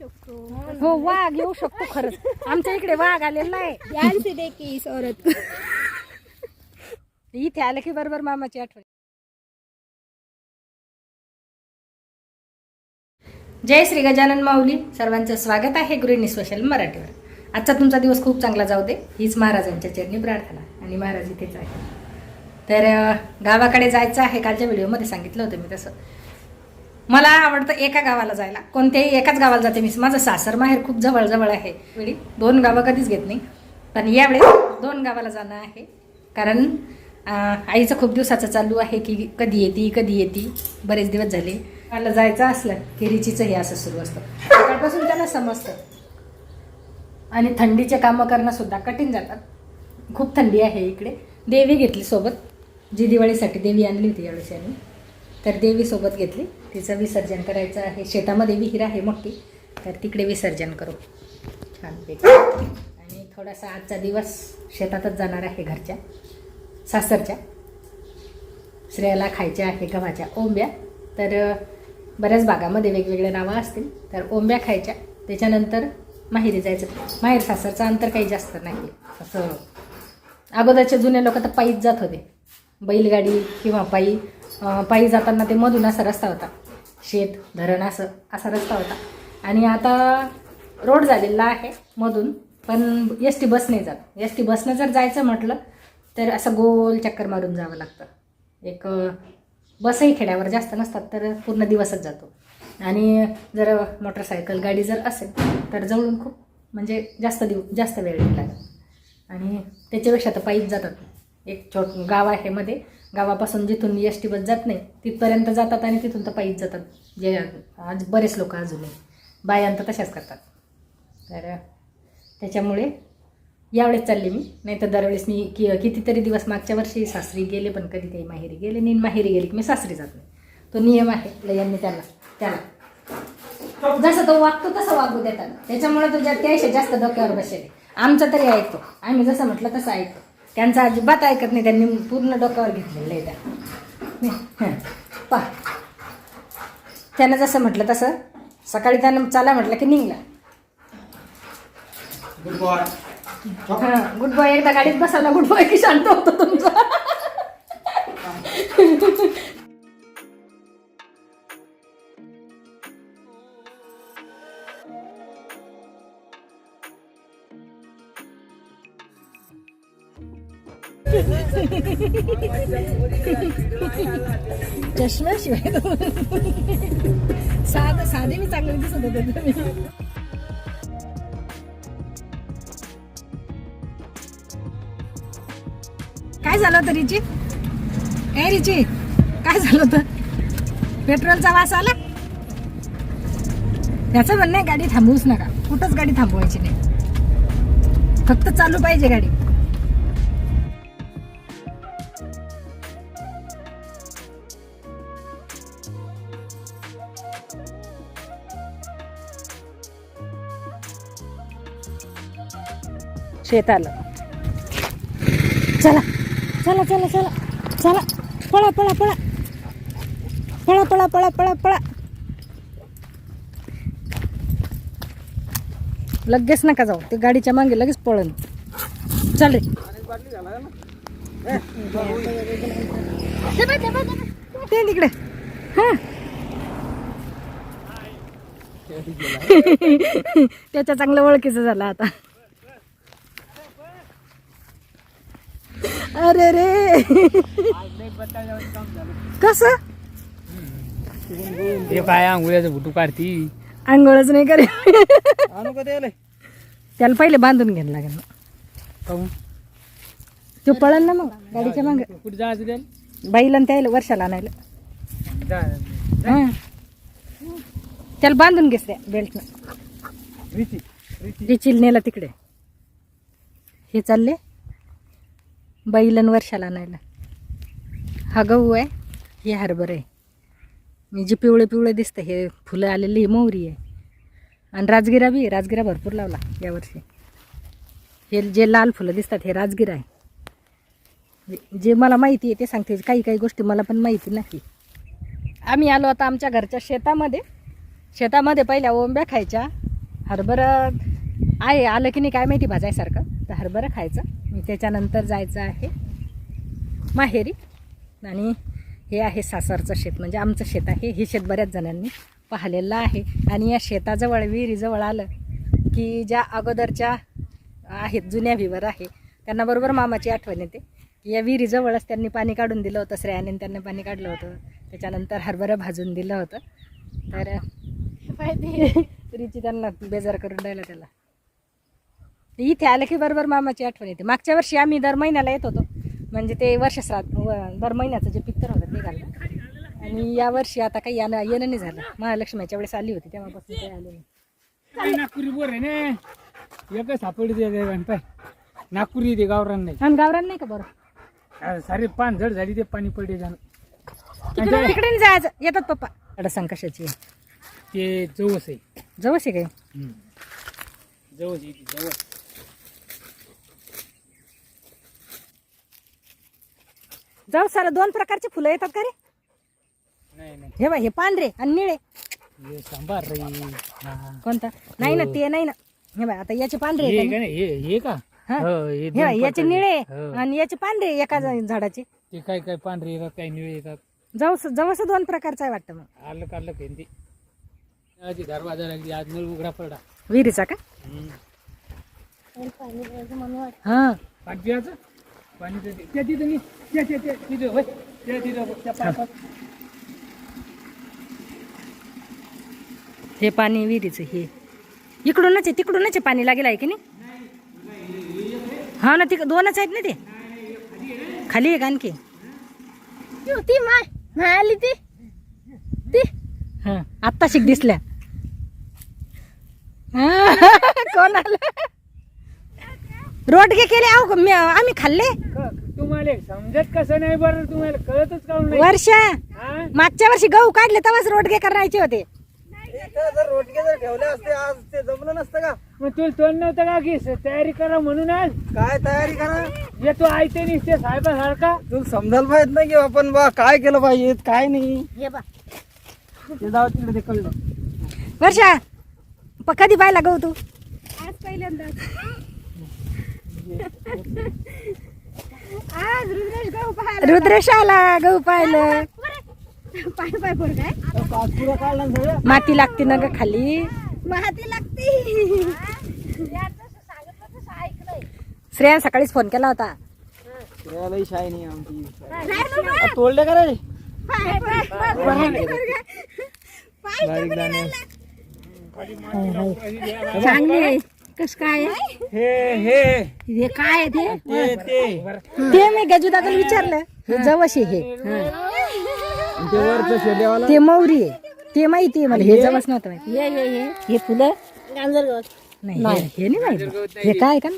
हो वाघ येऊ शकतो खरंच. आमच्या इकडे वाघ आलेला आहे. ध्यान से देखी इस औरत को इथे आलं की बरोबर मामाची आठवण. जय श्री गजानन माऊली. सर्वांचं स्वागत आहे गृहिणी स्पेशल मराठीवर. आजचा तुमचा दिवस खूप चांगला जाऊ दे. हीच महाराजांच्या चरणी प्रार्थना. आणि महाराज इथेच आहे तर गावाकडे जायचं आहे. कालच्या व्हिडिओमध्ये सांगितलं होतं मी तसं. मला आवडतं एका गावाला जायला. कोणत्याही एकाच गावाला जाते मी. माझं सासर माहेर खूप जवळ जवळ आहे. वेळी दोन गावं कधीच घेत नाही. पण यावेळेस दोन गावाला जाणं आहे. कारण आईचं खूप दिवसाचं चालू आहे की कधी येते कधी येते. बरेच दिवस झाले. मला जायचं असलं की रिचीचं हे असं सुरू असतं. सकाळपासून त्याला समजतं. आणि थंडीचे कामं करणं सुद्धा कठीण जातात. खूप थंडी आहे इकडे. देवी घेतली सोबत. जी दिवाळीसाठी देवी आणली होती यावेळेस आम्ही तर देवी सोबत घेतली. तिचं विसर्जन करायचं आहे. शेतामध्ये विहीर आहे मोठी. तर तिकडे विसर्जन करू. छानपैकी आणि थोडासा आजचा दिवस शेतातच जाणार आहे घरच्या. सासरच्या. श्रेयाला खायच्या आहे गव्हाच्या ओंब्या. तर बऱ्याच भागामध्ये वेगवेगळ्या नावं असतील. तर ओंब्या खायच्या. त्याच्यानंतर माहेरी जायचं. माहेर सासरचं अंतर काही जास्त नाही. असं अगोदरचे जुने लोक तर पायीच जात होते. बैलगाडी किंवा पायी पायी जाताना ते मधून असा रस्ता होता. शेत धरण असं असा रस्ता होता. आणि आता रोड झालेला आहे मधून पण एस टी बसने जात. एस टी बसनं जर जायचं म्हटलं तर असं गोल चक्कर मारून जावं लागतं. एक बसही खेड्यावर जास्त नसतात तर पूर्ण दिवसच जातो. आणि जर मोटरसायकल गाडी जर असेल तर जवळून खूप म्हणजे जास्त दिव जास्त वेळ नाही आणि त्याच्यापेक्षा तर पायीच जातात. एक छोट गाव आहे मध्ये गावापासून जिथून एस टी बस जात नाही तिथपर्यंत जातात आणि तिथून तर पायीच जातात. जे आज बरेच लोक अजूनही बायांत तशाच करतात. तर त्याच्यामुळे यावेळेस चालले मी. नाही तर दरवेळेस मी कि कितीतरी दिवस मागच्या वर्षी सासरी गेले पण कधी काही माहेरी गेले नी माहेरी गेले की मी सासरी जात नाही. तो नियम आहे. लयांनी त्याला त्याला. जसं तो वागतो तसं वागू देतात. त्याच्यामुळे तो जा- जास्त डोक्यावर बसेल. आमचं तरी ऐकतो. आम्ही जसं म्हटलं तसं ऐकतो. त्यांचा अजिबात ऐकत नाही. त्यांनी पूर्ण डोक्यावर घेतलेलं आहे त्या. पा त्यानं जसं म्हटलं तसं सकाळी त्यानं चाला म्हटलं की निघला. गुड बॉय हां. गुड बॉय एकदा गाडीत बसवला गुड बॉय की शांत होतो तुमचा. चष्म्याशिवाय साधे साधे मी चांगले दिसत होते काय झालं होतं रिची? ए रिची काय झालं होतं? पेट्रोलचा वास आला? त्याचं म्हणणं गाडी थांबवूच नका. कुठंच गाडी थांबवायची नाही. फक्त चालू पाहिजे गाडी. शेताला. चला चला चला चला चला. पळा पळा पळा. पळा पळा पळा पळा पळा. लगेच नका जाऊ. ते गाडीच्या मागे लगेच पळन. चालेल ते तिकडे. हा. त्याच्या चांगलं ओळखीचं झालं आता. अरे रे. कस? हे काय आंघोळ्याचं भुटू काढती. आंघोळच नाही करे त्याला? पहिले बांधून घ्यायला लागेल तो पळल ना मग गाडीच्या मागे. कुठे जायचं त्याला? बाईला आणि त्याला वर्षाला आणायला. हा. त्याला बांधून घेस त्या बेल्टनं रीती रीती. रिचिल नेला तिकडे. हे चालले. बैलन वर्षाला आणायला हा गहू आहे हे हरभर आहे. मी जे पिवळे पिवळे दिसतं हे फुलं आलेली ही मोहरी आहे. आणि राजगिरा बी राजगिरा भरपूर लावला यावर्षी हे जे लाल फुलं दिसतात हे राजगिरा आहे. जे- जे मला माहिती आहे ते सांगते. काही काही गोष्टी मला पण माहिती नाही. आम्ही आलो आता आमच्या घरच्या शेतामध्ये. शेतामध्ये पहिल्या ओंब्या खायच्या हरभरा आहे आलं की नाही काय माहिती भाजायसारखं. तर हरभरा खायचं. मी त्याच्यानंतर जायचं आहे माहेरी. आणि हे आहे सासरचं शेत. म्हणजे आमचं शेत आहे. हे शेत बऱ्याच जणांनी पाहिलेलं आहे. आणि या शेताजवळ विहिरीजवळ आलं की ज्या अगोदरच्या आहेत जुन्या विवर आहे त्यांना बरोबर मामाची आठवण येते. की या विहिरीजवळच त्यांनी पाणी काढून दिलं होतं श्रेयाने त्यांनी पाणी काढलं होतं. त्याच्यानंतर हरभरा भाजून दिलं होतं. तर रिची त्यांना बेजार करून राहिला त्याला. इथे आलं की बरोबर मामाची आठवण येते. मागच्या वर्षी आम्ही दर महिन्याला येत होतो. म्हणजे ते वर्षश्राद्ध दर महिन्याचं जे पित्तर होतं ते घालणं. आणि या वर्षी आता काही येणं येणं नाही झालं. महालक्ष्मीच्या वेळेस आली होती तेव्हापासून काही आले नाही नागपुरी बोर आहे ना? एकच सापडली ते देवान पाय. नागपुरी ते गावरान नाही. आणि गावरान नाही का बरं? सारे पान झड झाली ते पाणी पडले जाणं. तिकडे जायचं. येतात पप्पा. अडसांग कशाची आहे? ते जवस आहे. जवस आहे काय. जवस ती, जवस. जवस सारा दोन प्रकारचे फुलं येतात का रे? नाही नाही. हे बाय हे पांढरे आणि निळे. हे सांबार रे. हा. कोणता? नाही ना ते नाही ना. हे बाय आता याचे पांढरे हे का नाही? हे हे का? हा? हो, हे हे दोन बाय याचे प्रकारचे. निळे हो. आणि याचे पांढरे एका झा- झाडाचे. ते काय काय पांढरे येतात काही निळे येतात? जवस जवस दोन प्रकारचा आहे वाटतं मग. आलं काढलं काही ते आजी दरवाजा लागली आज नळ उघडा पडला. विहिरीचा का. हा. पाणी पियाचं पाणी तर ते- त्या तिथं मी त्या त्या त्या तिथं होय. त्या तिथं त्या पापात हे पाणी विहिरीचं हे. इकडूनच आहे तिकडूनच आहे पाणी लागेल आहे की नाही? हा ना तिक दोनच आहेत ना ते. खाली आहे का आणखी? ती माय माय आली ती. ती. हा आत्ता शिक दिसल्या. हा, कोण आलं रोडगे केले आहो मी- आम्ही खाल्ले. क- तुम्हाला समजत कसं नाही बरं तुम्हाला कळतच काऊन नाही? वर्षा हा? मागच्या वर्षी गहू काढले तेव्हाच रोडगे करायचे होते. रोटके जर ठेवले असते आज ते जमलं नसतं का? मग तुला तोंड नव्हतं का की स- तयारी करा म्हणून आज? काय तयारी करा? येतो आयते निसते साहेबासारखा? तुला समजायला पाहिजे ना की आपण बा काय केलं पाहिजे काय नाही. हे बा ते जाऊ तिकडे ते कळलं. वर्षा प- कधी पाहिला गहू तू? आज पहिल्यांदा आज रुद्रेश गहू पाहायला. रुद्रेश आला गहू पाहिलं पाय पाय पोर. काय? माती लागते ना ग खाली. माती लागते. श्रेया सकाळीच फोन केला होता. फिरायलाही शाय नाही आमची तोडले का रे? चांगले कस काय हे हे. हे काय आहे ते? ते ते. ते मी गजू दादाला विचारलं. हे जवस आहे हे. ते वरचं शेल्यावाला ते मौरी आहे. ते माहिती आहे मला. हे जवस नव्हतं माहिती. हे हे हे. हे फुलं? गांजर नाही हे- हे नाही माहिती. हे काय का?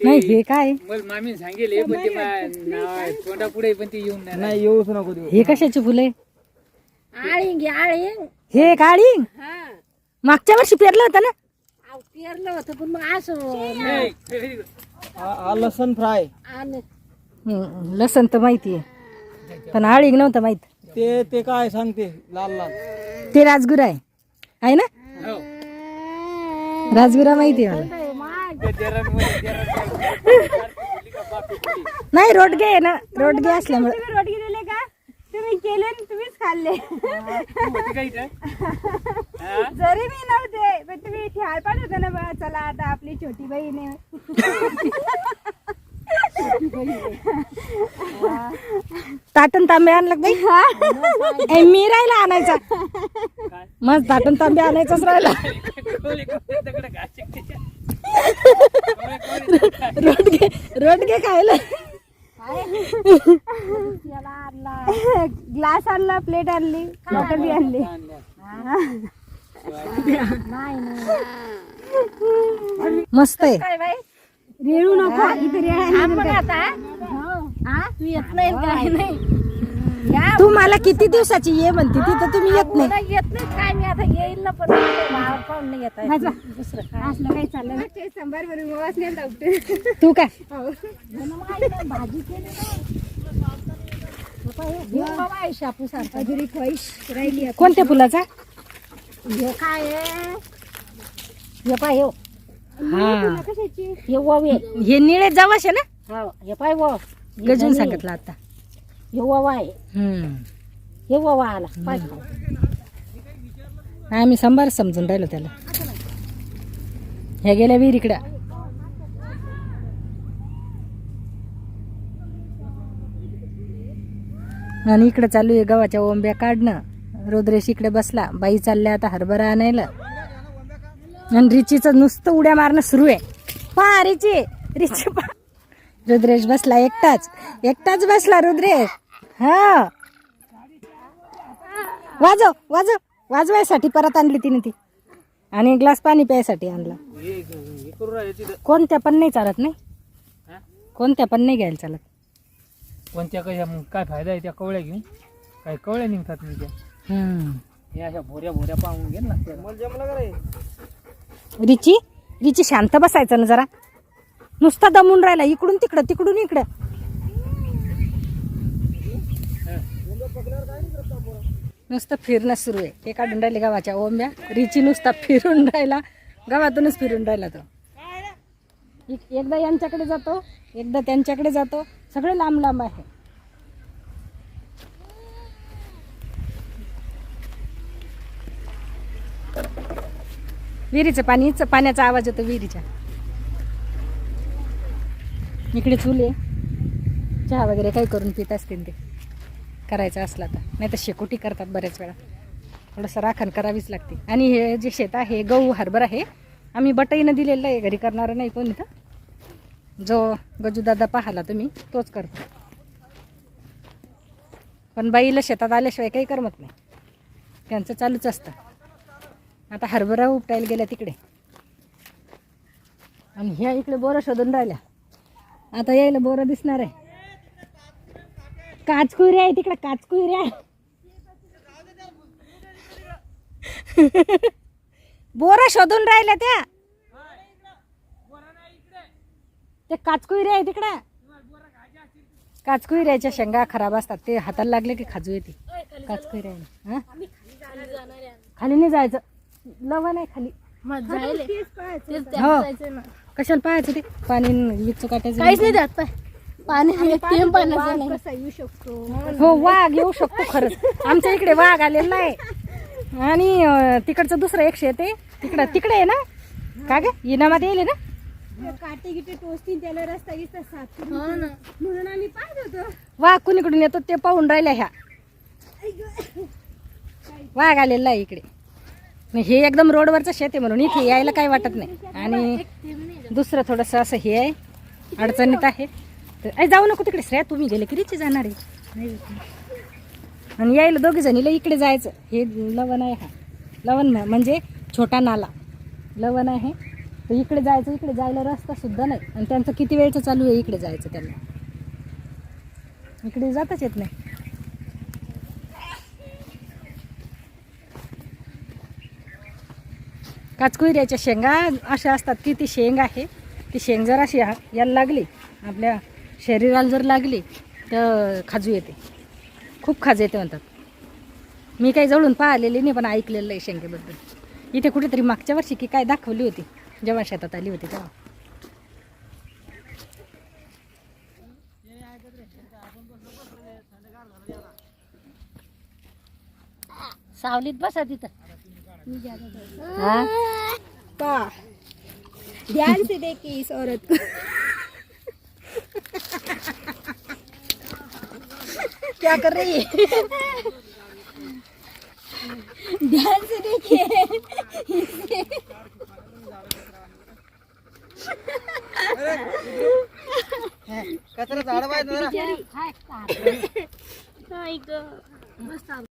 नाही हे काय मला मामी सांगेल हे पण ते मा- नाव तोंडा पुढे पण ते येऊन नाही नाही येऊच नको देऊ. हे कशाची फुले आळिंग आळिंग. हे काळी हा. मागच्या वर्षी पेरलं होतं ना? पेरलं होतं पण मग असं नाही. हा लसण फ्राय. आणि हम्म, लसण तर माहिती आहे. पण आळीग नव्हतं माहीत. ते ते काय सांगते लाल लाल. ते राजगुरा आहे. आहे ना? हो. राजगुरा माहिती आहे मला. नाही रोडगे आहे ना. रोडगे असल्यामुळे तुम्ही केले आणि तुम्हीच खाल्ले? हा? जरी मी नव्हते पण तुम्ही ठेवायला पाहिजे होतं ना बा. चला आता आपली छोटी बहीण आहे. ताटण तांबे आणलं बाई? ए, मी राहिला आणायचा. मग ताटण तांबे आणायचाच राहिला. रोडगे रोडगे खायला. ग्लास आणला प्लेट आणली. बॉटल बी आणली? मस्त आहे. रेळू नको आता. तू येत नाही काय? नाही तू मला किती दिवसाची ये म्हणते तिथं तुम्ही येत नाही. येत नाही काय मी आता येईल ना पण पाहून नाही येत आहे दुसरं काय. असलं काही चाललं ना संभार बरोबर मग नाही डॉक्टर तू काय? भाजी केली शापू सारखा जरी खुश राहिली कोणत्या फुलाचा? हे काय आहे? हे पाय हो. हा. हे ववे. हे निळे जावाश आहे ना? हा हे पाय वो हे गजून धने. सांगितलं आता. हे ववा आहे हम्म. हे ववा आला. पाय आम्ही संभार समजून राहिलो त्याला. ह्या गेल्या विहिरीकडं. आणि इकडे चालू आहे गव्हाच्या ओंब्या काढणं. रुद्रेश इकडे बसला. बाई चालल्या आता हरभरा आणायला. आणि रिचीचं नुसतं उड्या मारणं सुरू आहे. पा रिची. रिची पा रुद्रेश बसला. एकटाच. एकटाच बसला रुद्रेश. हा. वाजव वाजव. वाजवायसाठी परत आणली तिने ती. आणि ग्लास पाणी प्यायसाठी आणला. कोणत्या पण नाही चालत नाही? कोणत्या पण नाही घ्यायला चालत. कोणत्या कशा मग काय फायदा आहे त्या कवळ्या घेऊन? काही कवळ्या निघतात मी त्या. हम्म. हे अशा भोऱ्या भोऱ्या पाहून घे ना. त्या. मला जमलं का रे रिची रिची शांत बसायचं ना जरा. नुसता दमून राहिला इकडून तिकडं तिकडून इकडं. नुसतं फिरणं सुरू आहे. ते काढून राहिले गावाच्या ओंब्या. रिची नुसता फिरून राहिला. गावातूनच फिरून राहिला तो. एक- एकदा यांच्याकडे जातो. एकदा त्यांच्याकडे जातो. सगळे लांब लांब आहे. विहिरीचं पाणी पाण्याचा आवाज येतो विहिरीच्या. इकडे चुले चहा वगैरे काही करून पित असतील ते. करायचं असला तर. नाही तर शेकोटी करतात बऱ्याच वेळा. थोडंसं राखण करावीच लागते. आणि हे जे शेत आहे गहू हरभरा आहे आम्ही बटाईनं दिलेलं आहे. घरी करणारं नाही कोणी तर. जो गजूदादा पाहाला तुम्ही तोच करतो. पण बाईला शेतात आल्याशिवाय काही करमत नाही. त्यांचं चालूच असतं. आता हरभरा उपटायला गेल्या तिकडे. आणि ह्या इकडे बोरं शोधून राहिल्या. आता यायला बोरं दिसणार आहे. काचकुऱ्या आहे तिकडे काचकुऱ्या बोरं शोधून राहिल्या त्या. ते काचकुऱ्या आहे तिकडे. काचकुऱ्याच्या शेंगा खराब असतात ते हाताला लागले की खाजू येते. काचकुऱ्या हा? खाली नाही जायचं. लवण आहे खाली. हो. कशाला पाहायचं ते? पाणी विच काटायचं काहीच नाही त्यात पाय पाणी थेंब पाण्याचं नाही. कसा येऊ शकतो? हो वाघ येऊ शकतो खरंच. आमच्या इकडे वाघ आलेला आहे आणि अं, तिकडचं दुसरं एक शेत आहे. तिकडं तिकडे आहे ना? का ग? इनामात येईल ना? काटे गिटे टोचतील त्याला रस्ता गिस्ता साफ म्हणून आम्ही पाहत होतो. वाघ कुणीकडून येतो ते पाहून राहिल्या ह्या. वाघ आलेला आहे इकडे. हे एकदम रोडवरचं शेत आहे म्हणून इथे यायला काही वाटत नाही. आणि दुसरं थोडंसं असं हे आहे. अडचणीत आहे. तर ऐ जाऊ नको तिकडे श्रेया तुम्ही गेले की रिची जाणार आहे. आणि यायला दोघे जणीला इकडे जायचं. हे लवण आहे हा. लवण म्हणजे छोटा नाला. लवण आहे. तर इकडे जायचं इकडे जायला रस्ता सुद्धा नाही. आणि त्यांचं किती वेळचं चालू आहे इकडे जायचं त्यांना. इकडे जाताच येत नाही. काचकुऱ्याच्या शेंगा अशा असतात की ती शेंग आहे. ती शेंग जर अशी हा- लागली. आपल्या शरीराला जर लागली तर खाजू येते. खूप खाज येते म्हणतात. मी काही जवळून पाहिलेली नाही पण ऐकलेलं आहे शेंगेबद्दल इथे कुठेतरी मागच्या वर्षी की काय दाखवली होती जेव्हा शेतात आली होती तेव्हा. सावलीत बसा तिथं. हा? ध्यान से देखी इस औरत को. क्या कर रही है? ध्यान से देखिए। कचरा झाड पाहिजे जरा।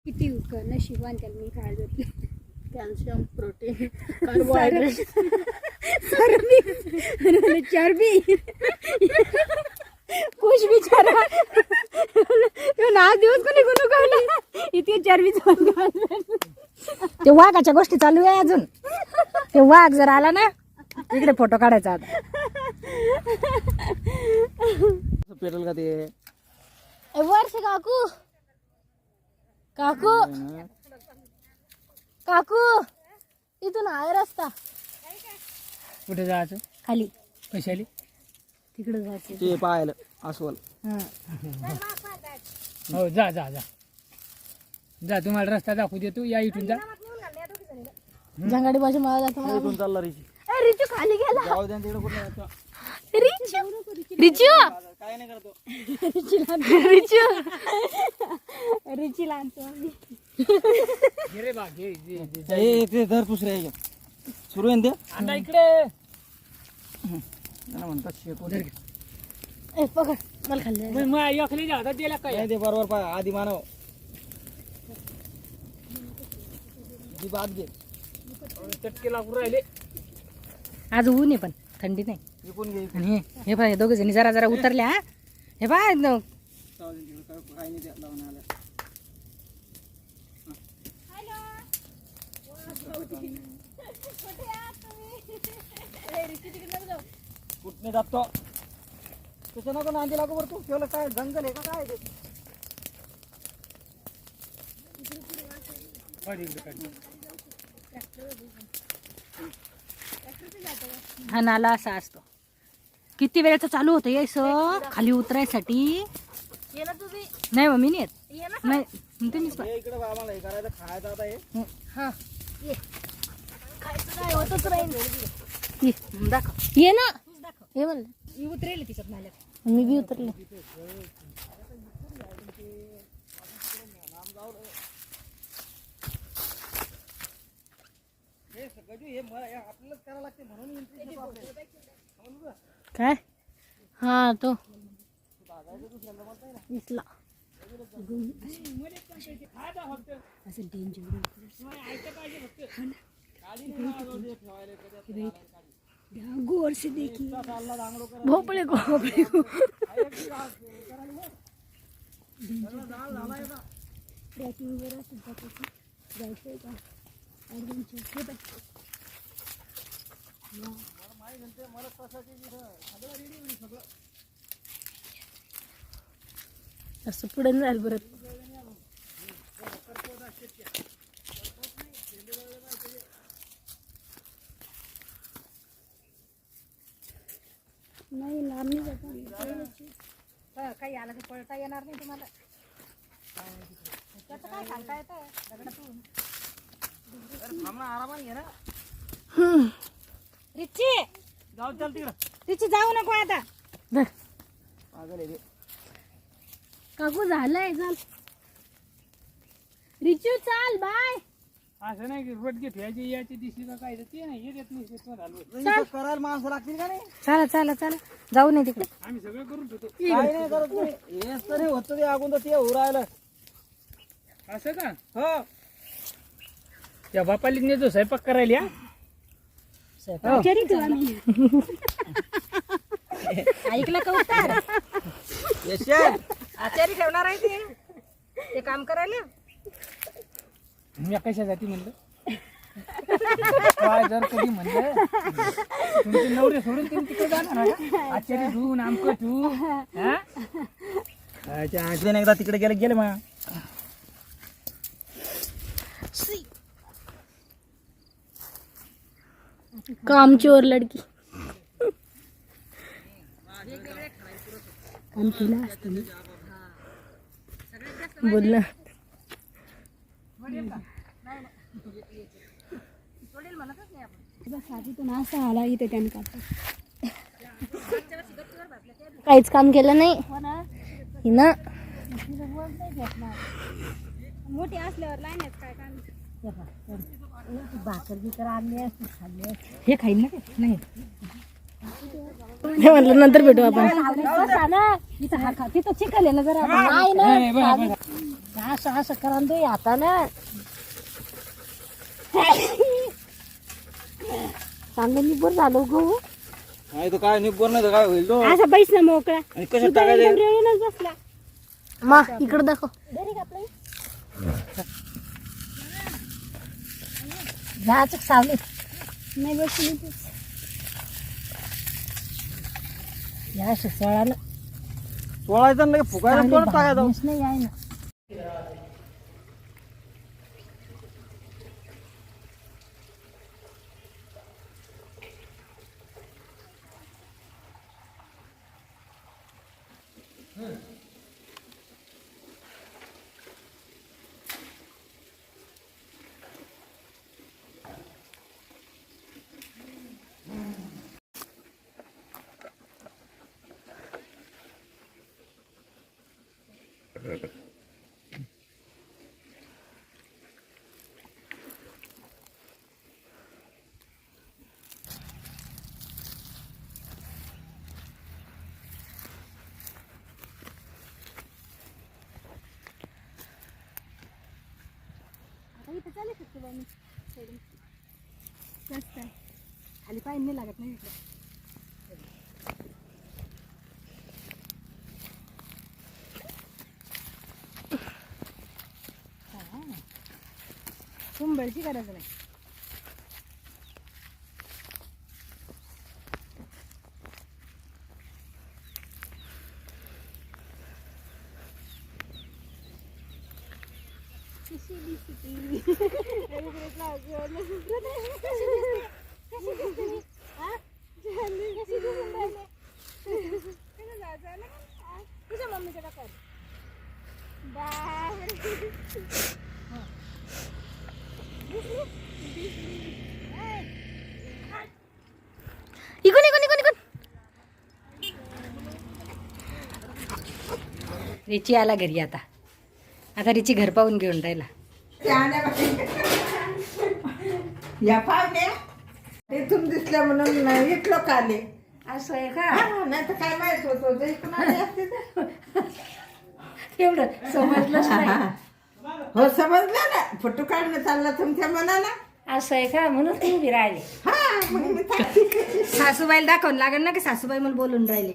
किती नशिबान त्याला मी खायला कॅल्शियम प्रोटीन कार्बोहायड्रेट. चरबी कुछ बिचारा. नाव दिवस कोणी गुणू कवला इतके चरबी ते वाघाच्या गोष्टी चालू आहे अजून. ते वाघ जर आला ना इकडे फोटो काढायचा आता. पेट्रोल का ते? वर्ष काकू. काकू. काकू इथून आहे रस्ता. कुठे जायचं? खाली. कशाले तिकडे जायचं. ते पाहायला अस्वल. हा. हो जा जा जा. जा तुम्हाला रस्ता दाखवू देतो. या इथून जा. जंगाडी बाजू मला जातो इथून चालला रिची. ए, रिचू खाली गेला. जाऊ द्या तिकडे कुठे रिचू. रिचू. काय नाही करतो रिचू. रिची लहानतो आम्ही घे रे बा घे घे, घे. ए ते धर दुसऱ्या ह्याच्यात. सुरू आहे ना ते? आता इकडे. त्याला म्हणतात शेत धर घे. ए पकड. मला खाल्लं मग मग एकली जा आता दिला काय? नाही ते बरोबर पाय आधी मानव. ती बात घे. चटके लागून राहिले. आज ऊन आहे पण थंडी नाही. आणि हे हे दोघे जणी जरा जरा उतरल्या हा. हे पाय न- कुठने जातो त्याच्या नको नांदी लागू बरं तू. ठेवलं काय? जंगल आहे का? काय ते? काढ इकडे काढ. हा नाला असा असतो. किती वेळेचं चालू होतं यायचं खाली उतरायसाठी. ये ना तुम्ही नाही मग मी नाही येत. ये ना. नाही तुम्हीच पा- हे इकडे आम्हाला हे करायचं खायचं आता हे. हा. ये. खायचं होतच राहील. ये, दाखव. ये ना. ये म्हणलं मी उतरेल तिच्यात नाल्यात मी बी उतरले. हे सगळं हे हे आपल्यालाच करावं लागते म्हणून entry. काय हा तो। असं गोर से देखी भोपळे को भोपळे को ट्रॅकिंग वर सुद्धा जायचंय का ॲडव्हेंचर हे बघ. असं पुढे नाही जायला परत नाही लांब नाही हा, काही आलं तर पळता येणार नाही तुम्हाला. त्याचं काय सांगता येतं? दगडातून. थांब ना, आरामात घे ना. रिची जाऊ चल तिकडं. रिची जाऊ नको आता. पागल आहे ते. काकू झालंय चाल. रिचू चाल बाय. असं नाही की रोटके ठेवायचे याची दिसली का काय ते नाही हे देत नाही नाही, करायला माणसं लागतील का नाही? चला चला चला. जाऊ नये तिकडे. आम्ही सगळं करून ठेवतो. काय नाही करत तुम्ही हेच तर हे होतं ते अगोदर ते होऊ राहिलं. असं का? हो. त्या बापाली नेतो स्वयंपाक करायला या ऐकलं का यशवंत, आचारी ठेवणार आहे ते. ते काम करायला? मी कशासाठी म्हणलं? काय जर कधी म्हणलं तुमचे नवरे सोडून तुम्ही तिकडे जाणार आहे का? आचार्य ठेवू नामकं ठेवू हा? अच्छा, आठवण एकदा तिकडे गेले गेले मग. काम चोर लडकी? असतं असं आला इथे त्याने काढता काहीच काम केलं नाही. हिनं मोठी असल्यावर लाईनच काय काम? भाकर बिकर आणली असते खाल्ली हे खाईन ना? ते? नाही. हे म्हटलं नंतर भेटू आपण. हा खा तिथं चिकल आहे ना जरा नाही नाही, बरं, बरं. ना असं असं करा दे आता ना. चांगलं निबर झालो गो. नाही तर काय निब्बर नाही तर काय होईल तो? असा बैस ना मोकळा. आणि कशात टाकायचं? रेळूनच बसला. मा इकडं दाखव. water zou liggen. Nee, wat je niet doet. Ja, ze zijn er. Ze dan er. Ze zijn er. Ze Hmm. इथं चालू शकतो बा मी खाली पाय लागत नाही इकडं. जायचं ना? हा? तुझ्या मम्मीच्या का कर बापरे इकून इकून इकून इकून रिची आला घरी आता. आता रिची घर पाहून घेऊन राहिला. या पाहुण्या इथून दिसल्या म्हणून इथलं का आले? असं आहे का? नाही तर काय माहीत होतं. एवढं समजलंच नाही. हो समजलं ना? फोटो काढणं चालला तुमच्या मनाला असं आहे का? म्हणून तुम्ही राहिले. हा मग मी थांबते. सासूबाईला दाखवून लागेल ना की सासूबाई मला बोलून राहिले.